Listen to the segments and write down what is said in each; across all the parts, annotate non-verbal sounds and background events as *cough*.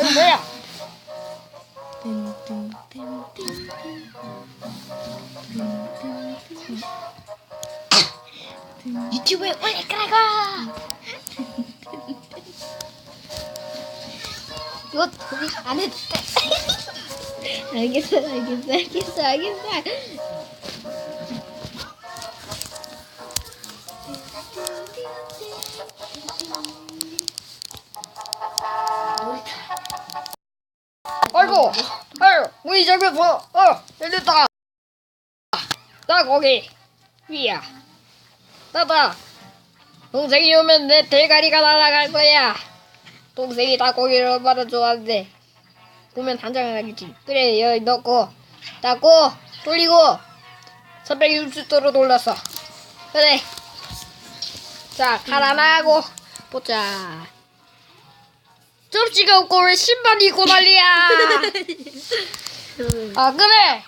이거 뭐야? 유튜브에 올릴 거라고. 이거 우리 안 해도 돼. *laughs* 알겠어, 알겠어, 알겠어, 알겠어. 아이고, 아유, 우리 집에서 어, 열렸다. 나 거기 위야. 나다. 동생이 오면 내 대가리가 날아갈 거야. 동생이 닭고기를 얼마나 좋아하는데 보면 단장을 하겠지. 그래 여기 넣고 닫고 돌리고 360도로 돌렸어. 그래. 자 갈아나고 보자. 접시가 없고 왜 신발 입고 난리야? 아 그래.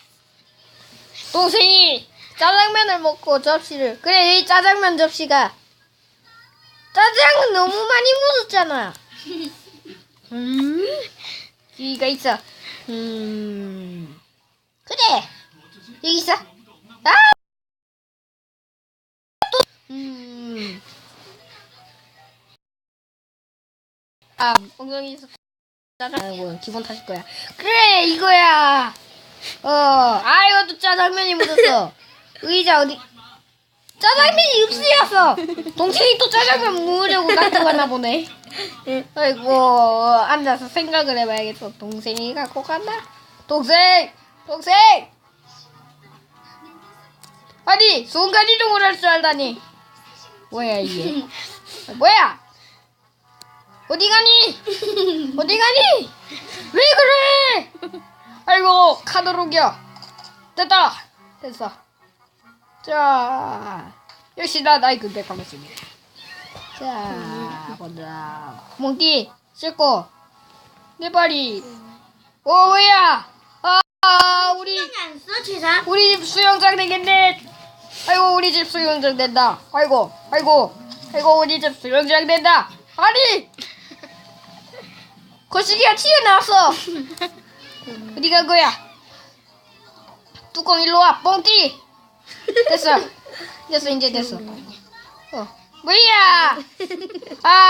동생이 짜장면을 먹고 접시를 그래 이 짜장면 접시가 짜장은 너무 많이 묻었잖아. 음, 여기가 있어. 음, 그래. 여기 있어. 아! 아, 엉덩이. 짜장면 기분 탓일 거야. 그래, 이거야. 어, 아, 이것도 짜장면이 묻었어. *laughs* 의자 어디? 짜장면이 흡수였어. 동생이 또 짜장면 먹으려고 가져갔나 보네. 아이고 앉아서 생각을 해봐야겠어. 동생이 갖고 갔나? 동생, 동생. 아니 순간 이동을 할 줄 알다니. 뭐야 이게? 아, *laughs* 뭐야? 어디 가니? 어디 가니? 왜 그래? 아이고 카드록이야. 됐다. 됐어. 자, 역시 나 나이 그때 가겠습니다. 자, 보자. 몽띠, 씻고, 내 발이. 오, 뭐야? 아, 우리, 안 써, 최상? 우리 집 수영장 되겠네. 아이고, 우리 집 수영장 된다. 아이고, 아이고, 아이고, 우리 집 수영장 된다. 아니! 거시기가 튀어나왔어. 어디 간 거야? 뚜껑 일로 와, 뻥띠. 됐어. 됐어, 이제 됐어. *laughs* 어. 뭐야? 아.